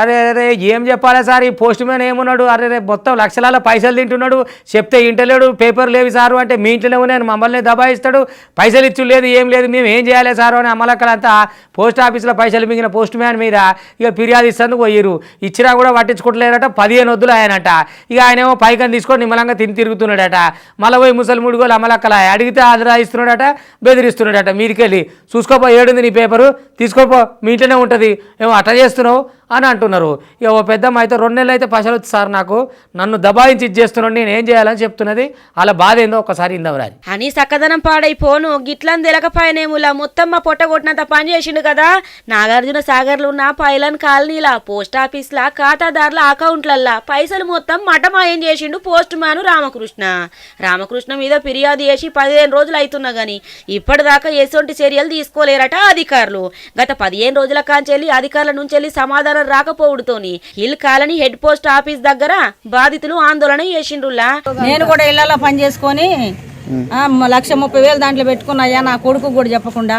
అరే అరే ఏం చెప్పాలి సార్? ఈ పోస్ట్ మ్యాన్ ఏమున్నాడు? అరే రే మొత్తం లక్షలాల పైసలు తింటున్నాడు. చెప్తే ఇంటలేడు పేపర్ లేవు సారు అంటే మీ ఇంట్లోనే ఉన్నాయని మమ్మల్ని దబాయిస్తాడు. పైసలు ఇచ్చు లేదు ఏం లేదు మేము ఏం చేయాలి సారు అని అమ్మలక్కలంతా పోస్ట్ ఆఫీస్లో పైసలు మిగిలిన పోస్ట్ మ్యాన్ మీద ఇక ఫిర్యాదు ఇస్తేందుకు పోయిరు ఇచ్చినా కూడా పట్టించుకోవట్లేదట పదిహేను వద్దులు ఆయనట. ఇక ఆయనేమో పైకని తీసుకొని నిమ్మలంగా తిని తిరుగుతున్నాడట. మళ్ళీ పోయి ముసలి ముడుగోలు అమలక్కల అడిగితే ఆదరా ఇస్తున్నాడట బెదిరిస్తున్నాడట. మీరికెళ్ళి చూసుకోపో ఏడుంది నీ పేపరు తీసుకోపో మీ ఇంట్లోనే ఉంటుంది. ఏమో అట్ట చేస్తున్నావు? అని అంటున్నారు. ఇక ఓ పెద్దమ్మ అయితే రెండు నెలలు అయితే పైసలు వచ్చి సార్ నాకు. నన్ను దబాయించి ఇచ్చేస్తున్నాడు నేను ఏం చేయాలని చెప్తున్నది? అలా బాధ ఏందో ఒకసారి ఇందవరాలి అని సక్కదనం పాడైపోను. గిట్లని తెలకపాయనేములా మొత్తం మా పొట్ట కొట్టినంత పని చేసిండు కదా. నాగార్జున సాగర్లో ఉన్న పైలన్ కాలనీలా పోస్ట్ ఆఫీస్లా ఖాతాదారుల అకౌంట్లల్లా పైసలు మొత్తం మటమాయం చేసిండు పోస్ట్ మ్యాన్ రామకృష్ణ. రామకృష్ణ మీద ఫిర్యాదు చేసి పదిహేను రోజులు అవుతున్నా గాని ఇప్పటిదాకా ఎటువంటి చర్యలు తీసుకోలేరట అధికారులు. గత పదిహేను రోజుల కాంచెల్లి అధికారుల నుంచి వెళ్ళి సమాధానం రాకపోవడుతోని. Hill colony head post office దగ్గర బాధితులు ఆందోళన చేసిండ్రులా నేను కూడా ఇళ్ళలో పని చేసుకొని లక్ష ముప్పై వేలు దాంట్లో పెట్టుకున్నాయా నా కొడుకు కూడా చెప్పకుండా.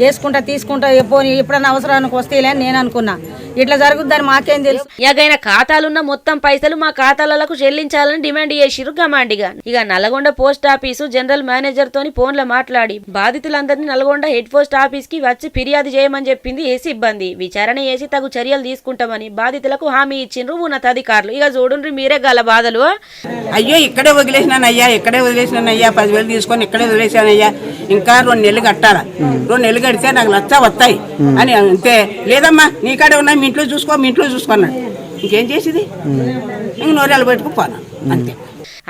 వేసుకుంటా తీసుకుంటా పోనీ ఎప్పుడైనా అవసరానికి వస్తేలే అని నేను అనుకున్నా. ఇట్లా జరుగుద్దని మాకేం తెలుసు. ఎగైన ఖాతాలున్న మొత్తం పైసలు మా ఖాతాలకు చెల్లించాలని డిమాండ్ చేసిరు గమాండిగా. ఇక Nalgonda post office general manager తోని ఫోన్లో మాట్లాడి బాధితులందరినీ నల్గొండ హెడ్ పోస్ట్ ఆఫీస్కి వచ్చి ఫిర్యాదు చేయమని చెప్పింది ఏ సిబ్బంది. విచారణ చేసి తగు చర్యలు తీసుకుంటామని బాధితులకు హామీ ఇచ్చిండ్రు ఉన్నతాధికారులు. ఇక చూడుండ్రి మీరే గల బాధలు. అయ్యో ఇక్కడే వదిలేసినానయ్యా ఇక్కడే వదిలేసినానయ్యా పదివేలు తీసుకొని ఇక్కడే వదిలేసానయ్యా ఇంకా రెండు నెలలు కట్టాలా? రెండు నెలలు కడితే నాకు లచ్చ వస్తాయి. అని అంతే. లేదమ్మా నీ కాడే ఉన్నాయి మీ ఇంట్లో చూసుకో మీ ఇంట్లో చూసుకున్నాడు ఇంకేం చేసేది? ఇంక నోరేళ్ళు పెట్టుకుపోనా అంతే.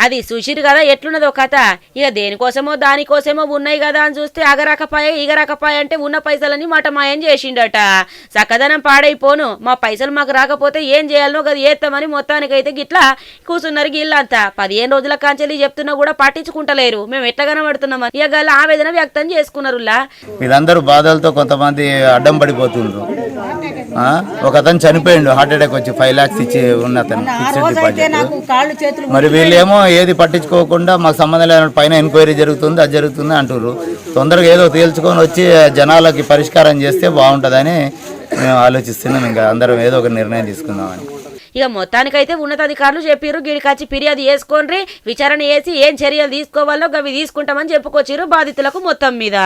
అది చూసిరు కదా ఎట్లున్నదో కథ. ఇక దేనికోసమో దానికోసమో ఉన్నాయి కదా అని చూస్తే అగరకపాయ ఇగరకపాయ అంటే ఉన్న పైసలని మటమాయం చేసిండట. చక్కదనం పాడైపోను. మా పైసలు మాకు రాకపోతే ఏం చేయాలనో కదా ఏత్తామని మొత్తానికైతే గిట్లా కూర్చున్నారు గిల్లంతా పదిహేను రోజుల కాంచెల్లి చెప్తున్నా కూడా పట్టించుకుంటలేరు. మేము ఎట్లా కనబడుతున్నాం ఇక గల ఆవేదన వ్యక్తం చేసుకున్నారులా వీళ్ళందరూ బాధలతో కొంతమంది అడ్డం పడిపోతుండ్రు. ఒక అతను చనిపోయిండు హార్ట్ అటాక్ వచ్చి ఫైవ్ లాక్స్ ఇచ్చి ఉన్న అతను ఫిక్స్డ్ డిపాజిట్ మరి వీళ్ళేమో ఏది పట్టించుకోకుండా మాకు సంబంధం లేని పైన ఎంక్వైరీ జరుగుతుంది అది జరుగుతుంది అంటుర్రు. తొందరగా ఏదో తేల్చుకొని వచ్చి జనాలకి పరిష్కారం చేస్తే బాగుంటుందని మేము ఆలోచిస్తున్నాం ఇంకా అందరం ఏదో ఒక నిర్ణయం తీసుకుందామని. ఇక మొత్తానికైతే ఉన్నతాధికారులు చెప్పిర్రు గిడికొచ్చి ఫిర్యాదు చేసుకోండి విచారణ చేసి ఏం చర్యలు తీసుకోవాలో గవి తీసుకుంటామని చెప్పుకొచ్చిర్రు బాధితులకు మొత్తం మీద.